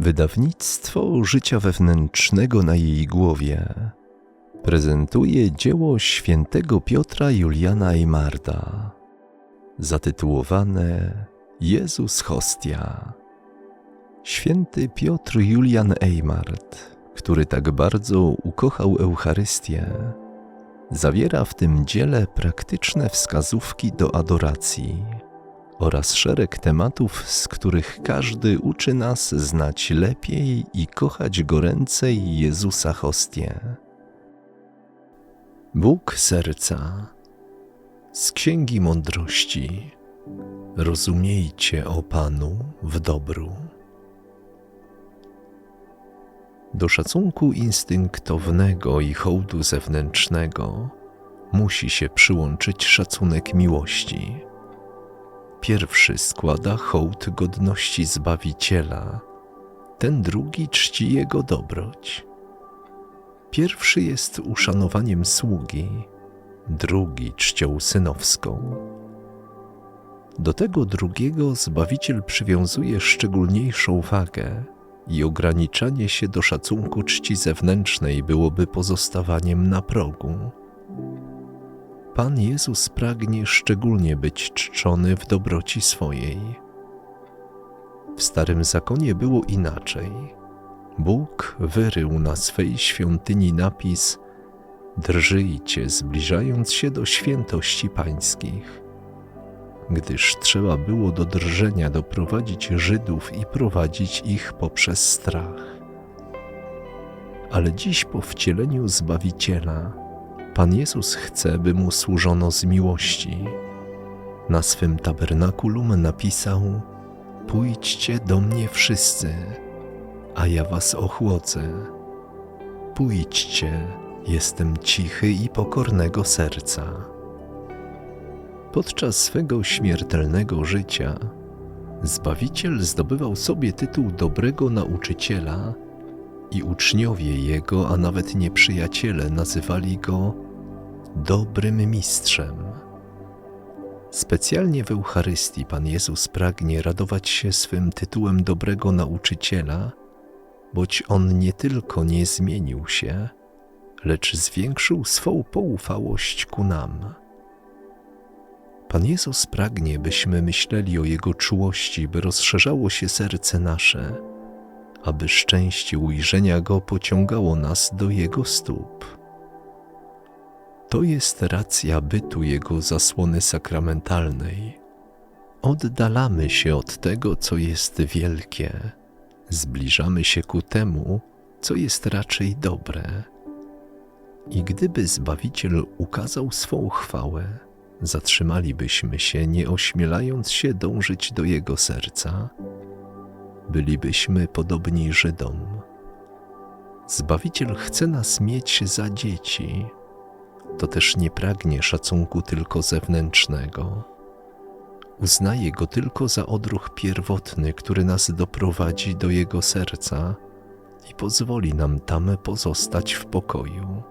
Wydawnictwo życia wewnętrznego na jej głowie prezentuje dzieło świętego Piotra Juliana Eimarda zatytułowane Jezus Hostia. Święty Piotr Julian Eimard, który tak bardzo ukochał Eucharystię, zawiera w tym dziele praktyczne wskazówki do adoracji oraz szereg tematów, z których każdy uczy nas znać lepiej i kochać goręcej Jezusa Hostię. Bóg serca z Księgi Mądrości Rozumiejcie o Panu w dobru. Do szacunku instynktownego i hołdu zewnętrznego musi się przyłączyć szacunek miłości. Pierwszy składa hołd godności Zbawiciela, ten drugi czci Jego dobroć. Pierwszy jest uszanowaniem sługi, drugi czcią synowską. Do tego drugiego Zbawiciel przywiązuje szczególniejszą wagę i ograniczanie się do szacunku czci zewnętrznej byłoby pozostawaniem na progu. Pan Jezus pragnie szczególnie być czczony w dobroci swojej. W Starym Zakonie było inaczej. Bóg wyrył na swej świątyni napis Drżyjcie, zbliżając się do świętości pańskich gdyż trzeba było do drżenia doprowadzić Żydów i prowadzić ich poprzez strach. Ale dziś po wcieleniu Zbawiciela, Pan Jezus chce, by mu służono z miłości. Na swym tabernakulum napisał: Pójdźcie do mnie wszyscy, a ja was ochłodzę. Pójdźcie, jestem cichy i pokornego serca Podczas swego śmiertelnego życia Zbawiciel zdobywał sobie tytuł dobrego nauczyciela i uczniowie jego, a nawet nieprzyjaciele nazywali go dobrym mistrzem. Specjalnie w Eucharystii Pan Jezus pragnie radować się swym tytułem dobrego nauczyciela, boć on nie tylko nie zmienił się, lecz zwiększył swą poufałość ku nam. Pan Jezus pragnie, byśmy myśleli o Jego czułości, by rozszerzało się serce nasze, aby szczęście ujrzenia Go pociągało nas do Jego stóp. To jest racja bytu Jego zasłony sakramentalnej. Oddalamy się od tego, co jest wielkie, zbliżamy się ku temu, co jest raczej dobre. I gdyby Zbawiciel ukazał swą chwałę, zatrzymalibyśmy się, nie ośmielając się dążyć do Jego serca, bylibyśmy podobni Żydom. Zbawiciel chce nas mieć za dzieci, to też nie pragnie szacunku tylko zewnętrznego. Uznaje go tylko za odruch pierwotny, który nas doprowadzi do Jego serca i pozwoli nam tam pozostać w pokoju.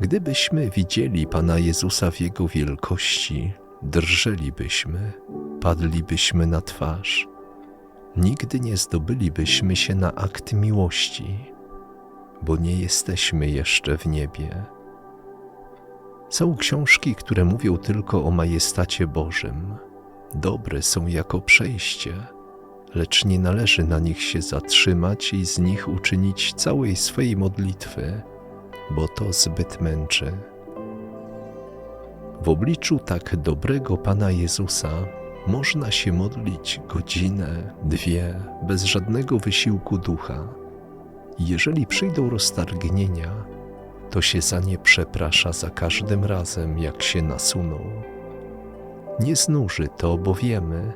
Gdybyśmy widzieli Pana Jezusa w Jego wielkości, drżelibyśmy, padlibyśmy na twarz. Nigdy nie zdobylibyśmy się na akt miłości, bo nie jesteśmy jeszcze w niebie. Są książki, które mówią tylko o majestacie Bożym. Dobre są jako przejście, lecz nie należy na nich się zatrzymać i z nich uczynić całej swej modlitwy bo to zbyt męczy. W obliczu tak dobrego Pana Jezusa można się modlić godzinę, dwie, bez żadnego wysiłku ducha. Jeżeli przyjdą roztargnienia, to się za nie przeprasza za każdym razem, jak się nasuną. Nie znuży to, bo wiemy,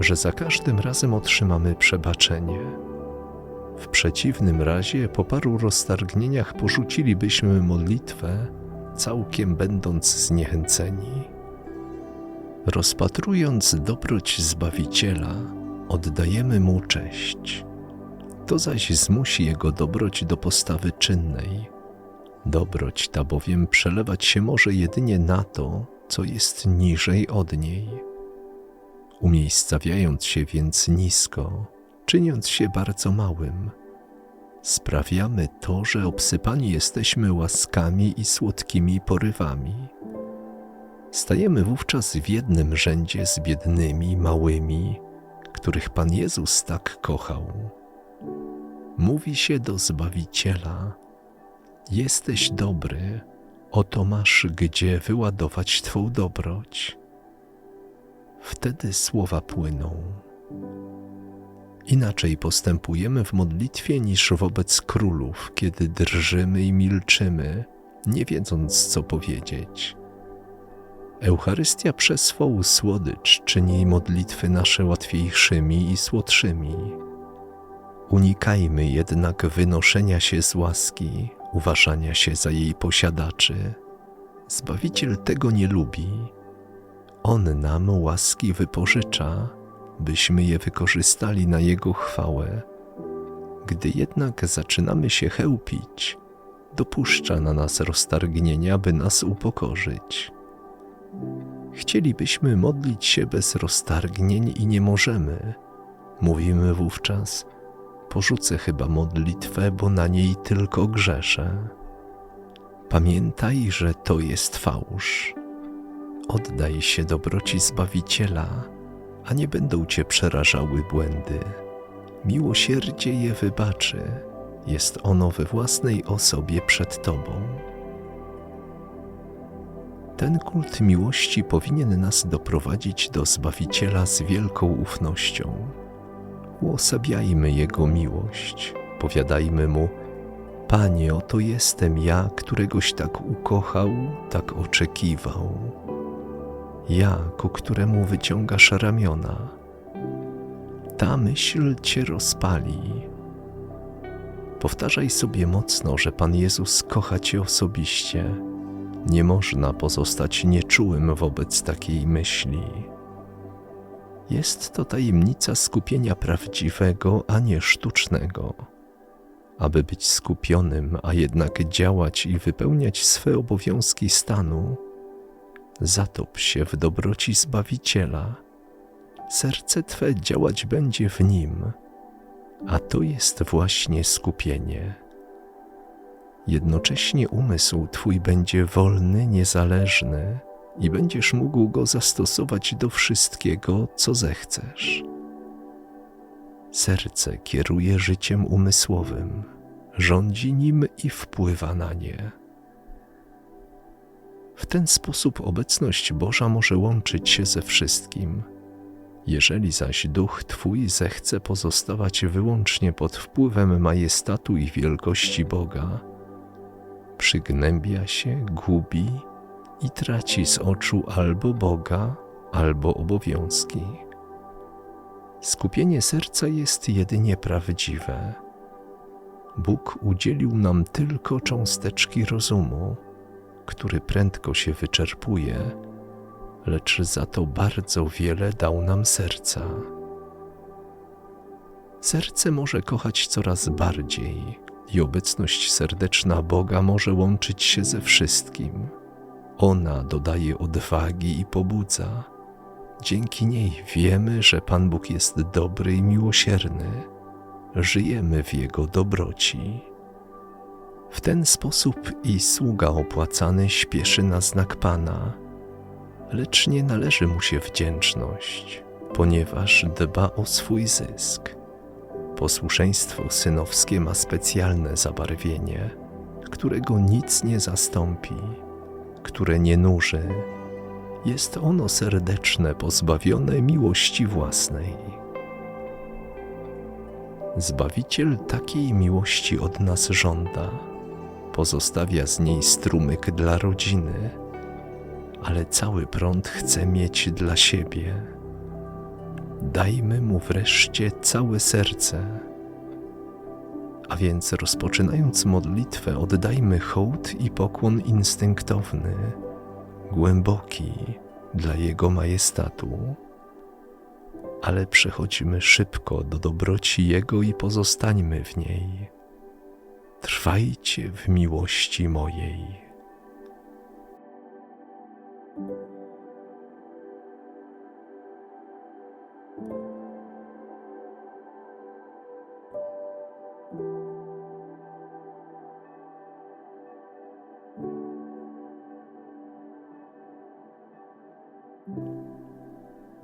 że za każdym razem otrzymamy przebaczenie w przeciwnym razie po paru roztargnieniach porzucilibyśmy modlitwę, całkiem będąc zniechęceni. Rozpatrując dobroć Zbawiciela, oddajemy Mu cześć. To zaś zmusi Jego dobroć do postawy czynnej. Dobroć ta bowiem przelewać się może jedynie na to, co jest niżej od niej. Umiejscawiając się więc nisko, czyniąc się bardzo małym, sprawiamy to, że obsypani jesteśmy łaskami i słodkimi porywami. Stajemy wówczas w jednym rzędzie z biednymi, małymi, których Pan Jezus tak kochał. Mówi się do Zbawiciela: Jesteś dobry, oto masz gdzie wyładować Twą dobroć. Wtedy słowa płyną. Inaczej postępujemy w modlitwie niż wobec królów, kiedy drżymy i milczymy, nie wiedząc co powiedzieć. Eucharystia przez swą słodycz czyni modlitwy nasze łatwiejszymi i słodszymi. Unikajmy jednak wynoszenia się z łaski, uważania się za jej posiadaczy. Zbawiciel tego nie lubi. On nam łaski wypożycza, byśmy je wykorzystali na Jego chwałę. Gdy jednak zaczynamy się chełpić, dopuszcza na nas roztargnienia, by nas upokorzyć. Chcielibyśmy modlić się bez roztargnień i nie możemy. Mówimy wówczas: Porzucę chyba modlitwę, bo na niej tylko grzeszę. Pamiętaj, że to jest fałsz. Oddaj się dobroci Zbawiciela, a nie będą cię przerażały błędy. Miłosierdzie je wybaczy, jest ono we własnej osobie przed Tobą. Ten kult miłości powinien nas doprowadzić do Zbawiciela z wielką ufnością. Uosabiajmy Jego miłość, powiadajmy Mu, Panie, oto jestem ja, któregoś tak ukochał, tak oczekiwał. Ja, ku któremu wyciągasz ramiona. Ta myśl Cię rozpali. Powtarzaj sobie mocno, że Pan Jezus kocha Cię osobiście nie można pozostać nieczułym wobec takiej myśli. Jest to tajemnica skupienia prawdziwego, a nie sztucznego. Aby być skupionym, a jednak działać i wypełniać swe obowiązki stanu, zatop się w dobroci Zbawiciela. Serce Twe działać będzie w nim, a to jest właśnie skupienie. Jednocześnie umysł Twój będzie wolny, niezależny i będziesz mógł go zastosować do wszystkiego, co zechcesz. Serce kieruje życiem umysłowym, rządzi nim i wpływa na nie. W ten sposób obecność Boża może łączyć się ze wszystkim. Jeżeli zaś duch Twój zechce pozostawać wyłącznie pod wpływem majestatu i wielkości Boga, przygnębia się, gubi i traci z oczu albo Boga, albo obowiązki. Skupienie serca jest jedynie prawdziwe. Bóg udzielił nam tylko cząsteczki rozumu, który prędko się wyczerpuje, lecz za to bardzo wiele dał nam serca. Serce może kochać coraz bardziej, i obecność serdeczna Boga może łączyć się ze wszystkim. Ona dodaje odwagi i pobudza. Dzięki niej wiemy, że Pan Bóg jest dobry i miłosierny. Żyjemy w Jego dobroci. W ten sposób i sługa opłacany śpieszy na znak Pana, lecz nie należy mu się wdzięczność, ponieważ dba o swój zysk. Posłuszeństwo synowskie ma specjalne zabarwienie, którego nic nie zastąpi, które nie nuży. Jest ono serdeczne, pozbawione miłości własnej. Zbawiciel takiej miłości od nas żąda, pozostawia z niej strumyk dla rodziny, ale cały prąd chce mieć dla siebie dajmy mu wreszcie całe serce. A więc rozpoczynając modlitwę, oddajmy hołd i pokłon instynktowny, głęboki dla Jego majestatu. Ale przechodźmy szybko do dobroci Jego i pozostańmy w niej. Trwajcie w miłości mojej.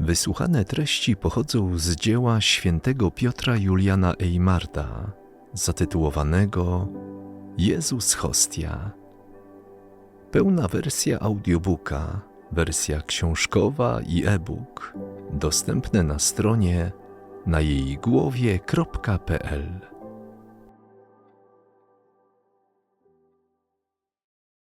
Wysłuchane treści pochodzą z dzieła świętego Piotra Juliana Eymarta, zatytułowanego Jezus Hostia. Pełna wersja audiobooka, wersja książkowa i e-book dostępne na stronie na jej głowie.pl.